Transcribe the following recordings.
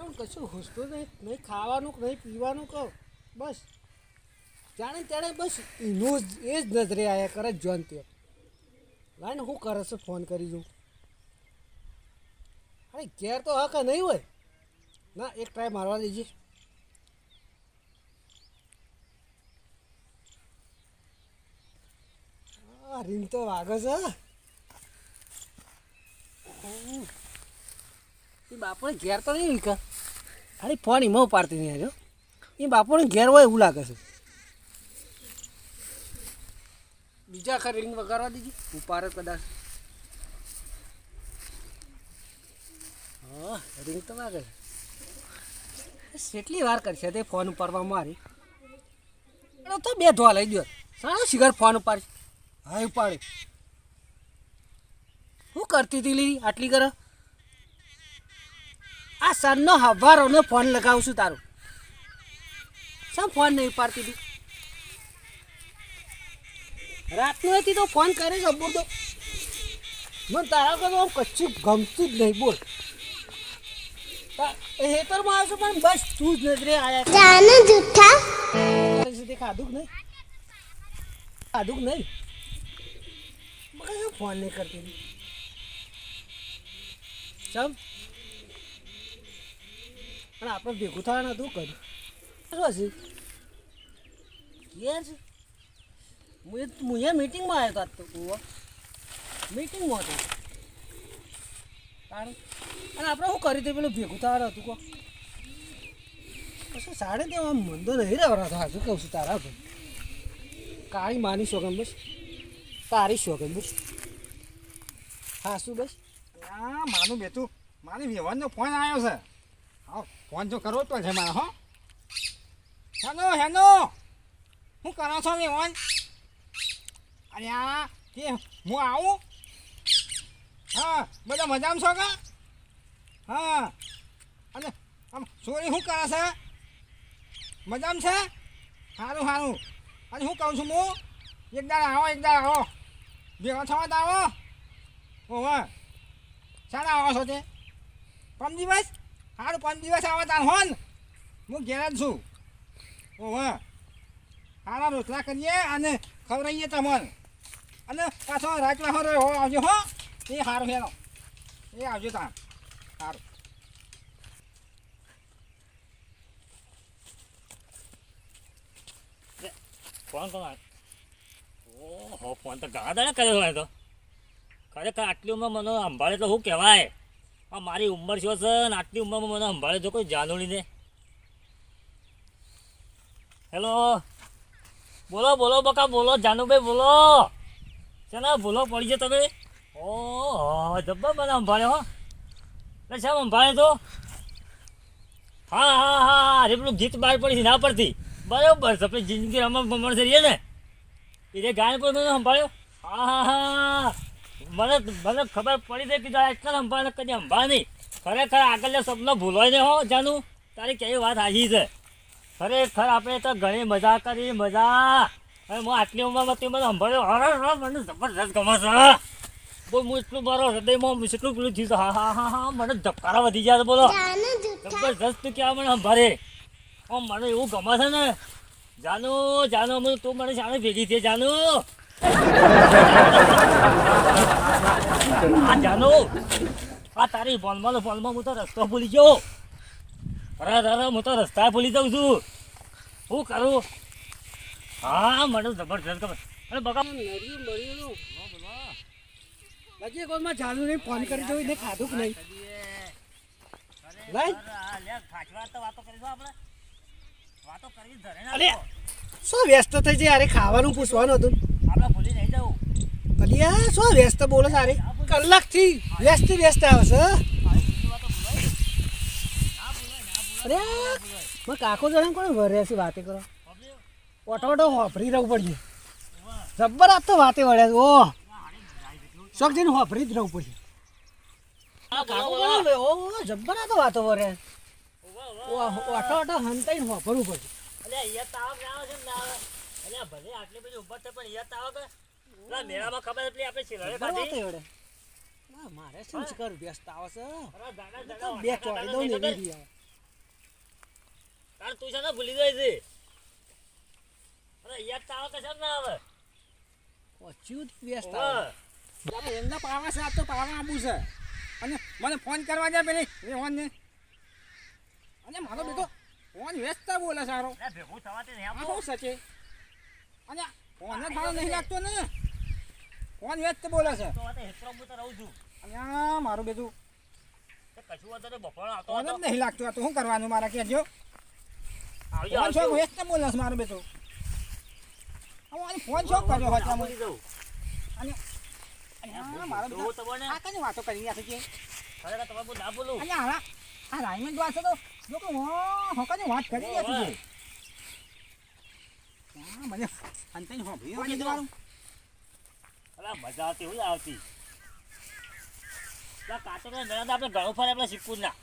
પીવાનું કશું હુસતું નહીં નહીં ખાવાનું, નહીં પીવાનું કહો. બસ. જાણે ત્યારે બસ એનું જ, એ જ નજરે આવ્યા કરે જોન તે લાઈને શું કરે છે ફોન કરી જોઉં. અરે ઘેર તો હક નહીં હોય. ના, એક ટ્રાય મારવા દેજે. રીંગ તો વાગે છે. એ બાપુને ઘેર તો નહીં વિકા ખાલી ફોન એમાં ઉપાડતી નહીં આવ્યો એ બાપુને ઘેર હોય એવું લાગે છે. બીજા ખરી રિંગ વગાડવા દીધી. હું પારે કદાચ. હા રિંગ તો વાગે છે. કેટલી વાર કરશે તે ફોન ઉપાડવા મારી? તો બે ધોવા લઈ ગયો. સારો સિગર ફોન ઉપાડી હા ઉપાડી. શું કરતી હતી લીધી આટલી કરે આ સનનો હવારોનો ફોન લગાવું છું તારો. શું ફોન નહીં ઉપાડતી તું? રાતનો હતી તો ફોન કરે છે બોલ તો. મને તારા કરતો કચ્છું ગમતું જ નહીં બોલ. હેતરમાં આવશે પણ બસ તું જ નજરે આવ્યા જાને જૂઠા કરે ખાધું નહીં. ખાધું નહીં. મગર ફોન નહીં કરતી ચમ. અને આપણે ભેગું થવાનું હતું કર્યું શું હશે? ક્યાં છે? હું હું મીટિંગમાં આવ્યો હતો તો ઓવા મીટિંગમાં હતો. કારણ અને આપણે શું કર્યું દે પેલું ભેગું થવાનું હતું, કહો. પછી સાડે તે આમ મંદો નહીં રહેવાનો હાજુ કહું છું તારા ભાઈ. કાળી માની શોખમ બસ. તારી શોખમ બસ. હા શું બસ. આ માનું બેતું મારી વ્યવહારનો ફોન આવ્યો છે. હા ફોન જો કરવો તો છે મારે હો હેનો હેનો શું કરો છો વ્યવહાર અરે આ કે હું આવું હા બધા મજામાં છો કા હા અને આમ સોરી શું કરે છે મજામાં છે સારું સારું અને શું કહું છું હું એક દાડા આવો એક દાડા આવો ભેગા થવા તો આવો ઓહો શાના આવો છો તે પાંચ દિવસ સારું પાંચ દિવસ આવે તાર હોન. હું ઘેર છું. ઓહો સારા રોટલા કરીએ અને ખવડાવીએ તમને. અને પાછો રાજવા હો હો, આવજો હો. એ સારું હેલો. એ આવજો તાર સારું ફોન કોણ ઓહો, ફોન તો ઘણા દાડા કર્યો હોય તો. ખરેખર આટલી મને સંભાળે તો શું કહેવાય? આ મારી ઉંમર છો છે ને આટલી ઉંમરમાં મને સંભાળે છો કોઈ જાનુડીને હેલો બોલો બોલો, બકા, બોલો, જાનુભાઈ, બોલો. ચાલો ભૂલો પડી છે તમે? ઓ જબ્બા મને સંભાળે હો. એટલે શેમ સંભાળે તો? હા હા હા હા અરે પેલું ગીત બહાર પડી છે ના પડતી બરાબર છે જિંદગી રમણ ભમણ છે ને? એ ગાયન પર મને સંભાળ્યો? હા હા હા. મને મને ખબર પડી દે કે એટલા સંભાળ કદી સંભાળ નહીં. ખરેખર આગળના સપનો ભૂલવાય ને હો જાનું. તારી કેવી વાત હાજી છે? ખરેખર આપણે તો ઘણી મજા કરી મજા. હવે હું આટલી ઉંમરમાં તે મને સંભાળ્યો? અરે અરે, મને જબરદસ્ત ગમે છે. બોલ હું એટલું મારો હૃદયમાં એટલું પેલું થયું હા હા હા હા મને ધબકારા વધી ગયા બોલો. જાને તું જબરજસ્ત ક્યાં મને સંભાળે? ઓમ મને એવું ગમે છે ને? જાનું જાનું તું મને જાણે ભેગી થઈ જાનુ. આ જાનુ. આ તારી બોલમાં બોલમાં હું તો રસ્તો ભૂલી ગયો. અરે અરે હું તો રસ્તા ભૂલી જાઉં છું. શું કરું? હા મને જબરજસ્ત ખબર. અને બગા નરી મળ્યું બાકી કોલમાં ચાલુ નહીં ફોન કરી દઉં એને ખાધું કે નહીં? લઈ અરે શું વ્યસ્ત થઈ જાય અરે ખાવાનું પૂછવાનું હતું. આપણે ભૂલી નહીં જવું. અલિયા શું વ્યસ્ત બોલે સારી કલાકથી વ્યસ્ત વ્યસ્ત આવે છે અરે મેં કાકો જણા કોણ વરે છે વાતે કરો ઓટો ઓટો હોફરી રહેવું પડશે. જબ્બર આપ તો વાતે વળ્યા છે. ઓહ શોખ જઈને હોફરી જ રહેવું પડશે. આ જબ્બર આ તો વાતો વરે. ઓટો ઓટો હંતાઈને હોફરવું પડશે. અલે અહીંયા તાવ ના આવે છે ના આવે. અલ્યા ભલે આટલી બધી ઉંમર છે પણ અહીંયા તાવ કે પેલા મેળામાં ખબર હતી આપણે શિરાળે ખાધી ના મારે શું કર વ્યસ્ત આવે છે? બે દઉં ને એવી આવે. તું છે ને ભૂલી જાય છે. અરે યાદ તાવ તો છે ને આવે? પચ્યું વ્યસ્ત આવે. એમના પાવા છે આ તો પાવા આબુ છે. અને મને ફોન કરવા દે પેલી રેવાનને અને મારો બેટો ફોન વ્યસ્ત બોલે સારો ભેગું થવાથી નહીં સચે અને જ મારો નહીં લાગતો ને? ફોન વ્યસ્ત બોલે છે? તો વાતે હેતરો હું તો રહું છું. અને મારું તો કશું વાંધો નહીં, આવતો ફોન નહીં લાગતું આ તો શું કરવાનું મારા કહેજો ફોન. શોખ બોલે છે મારું બેટું હવે આને ફોન શોખ કર્યો હોય તમે બોલી દઉં. અને મારો તો આ કઈ વાતો કરી રહ્યા છે ખરેખર તમે બહુ ના બોલું? અહીંયા હા આ રાઈમેન્ટ વાત છે તો જો કે હોકાની વાત કરી રહ્યા છે હા મને અંતની હોભી હોય તમારું અલા, મજા આવતી હોય આવતી. પેલા કાચકડા મેળા આપણે ઘણું ફરે આપણે શીખવું ના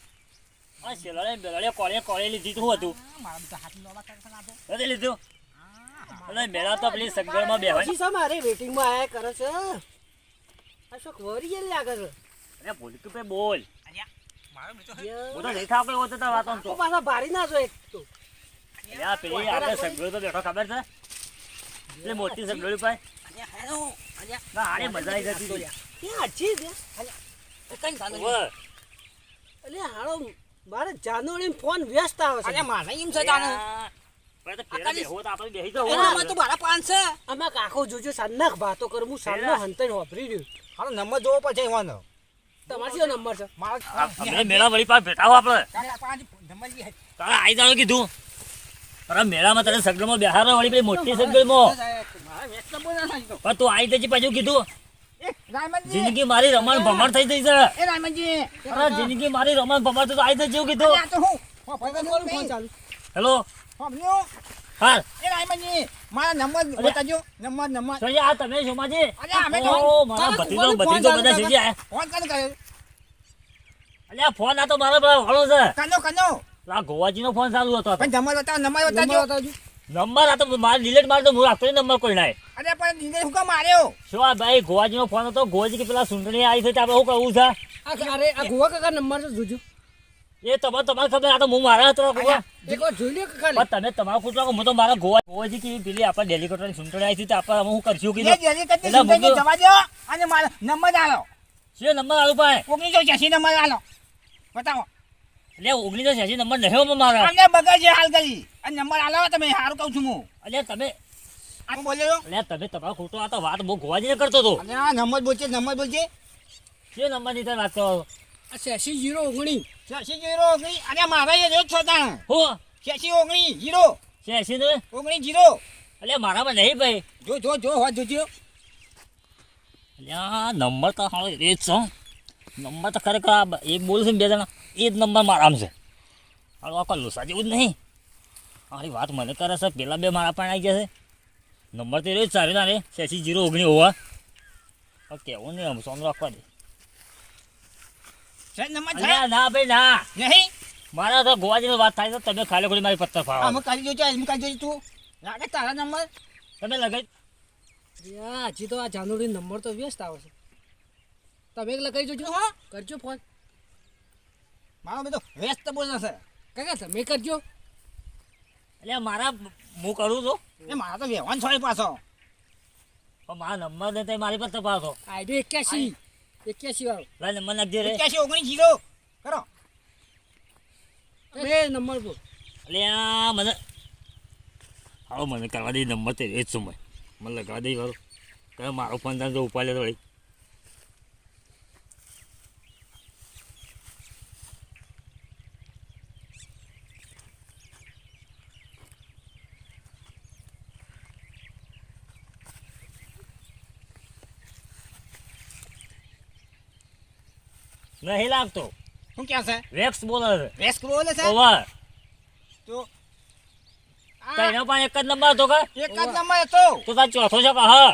આ શેલાડે બેલાડે કોળે કોળે લીધી તું હતું. મારા બધા હાથ લોબા કરતા લાગો. નથી લીધું? અને મેળા તો પેલી સંગળમાં બેહવાની પછી શા મારે વેટિંગમાં આયા કરે છે? આ શું વરી લાગે છે? અરે બોલ કે ભાઈ બોલ. મારો બેટો હું તો નહીં થાવ હોતો તો વાતો તો તો. પાછા ભારી ના જો એક તો. અલ્યા, પેલી આપણે સંગળો તો બેઠો ખબર છે? એટલે મોટી સંગળી પાય ના આને મજા આવી જતી ત્યાં હાચી છે કઈ ચાલે એટલે હાળો મારે જાનોડી ફોન વ્યસ્ત આવે છે. મારે એમ છે તાને. અલ્યા, પણ તો પેલા આકાલી- બેહો તો આપણે બેહી જવું. એનામાં તો મારા પાન છે. આમાં કાકો જોજો સાંજના વાતો કરું હું સાંજનો હંતાઈને વાપરી રહ્યું. હાલો નંબર જોવો પછી એવાનો. તમારો કયો નંબર છે? મારો મેળા વળી પાસે આઈ જાણો કીધું. અરે મેળામાં તને સંગળમાં બેહારો વળી પેલી મોટી તો. પણ તું જજે પાછું કીધું. જિંદગી મારી રમણ ભમણ થઈ થઈ છે. અરે જિંદગી મારી રમણ ભમણ તો આઈ જજે એવું કીધું. આ તો હું? હો પગનો ફોન ચાલુ. હેલો? હમણો એ રાયમનજી મારા નંબર બતાજો નંબર નંબર. સોજી આ તમે સોમાજી અમે ઓ મારા ભત્રીજો ફોન બધા. સોજી. ફોન કરે અલ્યા ફોન આ તો મારો પેલો વાળો છે. કનો કનો. આ ગોવાજીનો ફોન ચાલુ હતો પણ નંબર બતાવો નંબર બતાવજો. નંબર આ તો મારે ડિલેટ મારતો હું રાખતો નંબર કોઈ નાય અરે પણ ડિલેટ હું કામ માર્યો? શું આ ભાઈ ગોવાજીનો ફોન હતો? ગોવાજી કે પેલા સુંદરી આવી છે તે આપણે શું કરવું છે? આ અરે આ ગોવા કાકા નંબર છે જોજો. એ તમારે તમારે ખબર આ તો હું મારા હતો ગોવા. જોઈ લ્યો કાકા પણ તમે તમારું ખોટું હું તો મારા ગોવા ગોવાજી કેવી પેલી આપણે ડેલિકોટરની સુંદરી આવી હતી તે આપણે હું કરશું કીધું એટલે જવા દો અને મારો નંબર આલો. શું નંબર આલો પાય ઓગણીસો છ્યાસી નંબર આલો. બતાવો. એટલે ઓગણીસો છ્યાસી નંબર નહીં હો મારા. અમને બગડ છે હાલ કરી. અને નંબર આલો તમે સારું કહું છું હું. અરે તમે આ બોલ્યો એટલે તમે તમારો ખોટો આ તો વાત બહુ ગોવાજીને કરતો હતો. અને આ નંબર બોલશે નંબર બોલશે કે નંબરની તમે વાત કરો આ છ્યાસી જીરો ઓગણી. છ્યાસી જીરો ઓગણી. અને મારા એ જ છો તાણ. હો? છ્યાસી ઓગણી જીરો. છ્યાસી ને? ઓગણી જીરો. અરે મારામાં નહીં ભાઈ. જો જો જો હોત જોજો. અલ્યા નંબર તો હાલો એ જ છે. નંબર તો ખરેખર આ એક બોલું ને બે જણા. એ જ નંબર મારામાં છે. હાલો આખો લુસા જેવું જ નહીં. મારી વાત મને કરે છે પેલા બે મારા પણ આવી જશે નંબર તો રહ્યો જ સારી ના રે છ્યાસી જીરો ઓગણી હોવા. હવે કેવું નહીં આમ સોનું રાખવા દે. ના ભાઈ ના. નહીં. મારા તો ગોવાજીની વાત થાય છે તમે ખાલી ખોલી મારી પત્તર ફાવો અમે કરી જોજો હું કરી જોજો તું. લાગે તારા નંબર. તમે લગાઈ યા હજી તો આ જાનુરી નંબર તો વ્યસ્ત આવે છે. તમે એક લખાઈ જોજો હા. કરજો ફોન. મારો બધો વ્યસ્ત બોલે છે. કાકા તમે કરજો. એટલે મારા હું કરું છું? એ મારા તો વ્યવહાર છોડી પાછો. પણ મારા નંબર દે તે મારી પત્તર ફાવતો આઈડી એક્યાસી એક્યાસી વાળો. ભાઈ નંબર નાખજે રે. એક્યાસી ઓગણીસ જીરો. કરો. બે નંબર બોલ. એટલે આ મને હા મને કરવા દે નંબર તે એ જ સમય. મને લગાવી દઈ વારો મારો ફોન ત્યાં જો ઉપાડે તો નહીં લાગતો. શું ક્યાં છે? વેક્સ બોલે છે. વેક્સ બોલે છે? ઓવર તો તો પણ એક જ નંબર હતો કે? એક જ નંબર હતો. તો તાર ચોથો છે કે હા?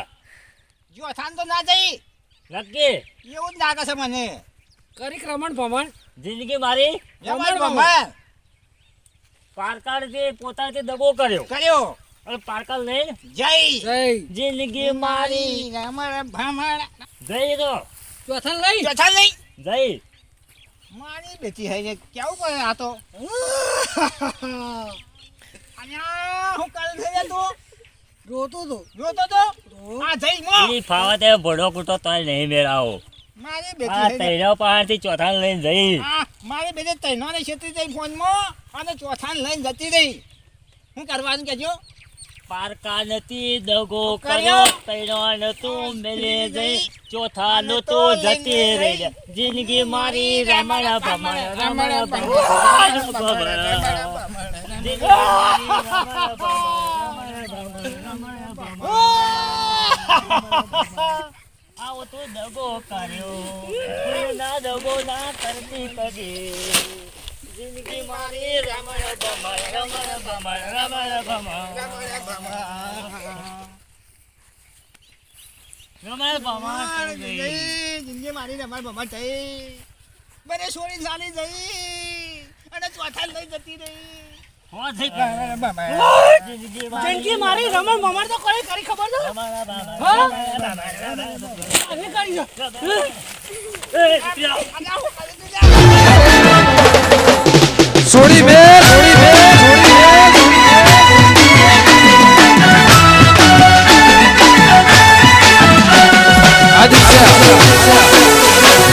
જો થાન તો ના જઈ. નક્કી? એવું જ લાગે છે મને. કરી ક્રમણ ભમણ? જિંદગી મારી? ભમણ. રમણ ભમર પારકાળથી પોતાથી દગો કર્યો. કર્યો. અને પારકાળ લઈને જય. જય. જિંદગી મારી. રમણ ભમર જઈ તો. ચોથા લઈ? ચોથા નહીં જઈ. મારી બેટી હે કેવું પડે આ તો? હું કાલ થઈ તું રોતો તો. જોતો તો? આ જઈ મો. ઈ ફાવા તે ભોળો કૂટો તોય નહીં મેળાવો. મારી બેટી થઈ તૈરો ચોથા લઈને જઈ. આ મારી બેટી તૈનાને છેતરી જઈ ફોનમાં અને ચોથાને લઈને જતી રહી. હું કરવાનું કેજો પારકા નથી દગો કર્યો. તૈનો તૈરો નતું મેલે જઈ. ચોથા નો તો જતી રહી. જિંદગી મારી રમણ ભમણ રમણ આવો તો દગો કર્યો. ના દગો ના કરતી કદી જિંદગી મારી રમણ ભમણ રમણ ભમણ રમણ ભમણ. રમણ ભમણ. જિંદગી મારી રમાર બમાર થઈ બને સોરી ચાલી જઈ અને ચોથા લઈ જતી રહી. જિંદગી જિંદગી મારી રમણ મમણ તો કોઈ કરી ખબર કરી. છોડી બે Yeah.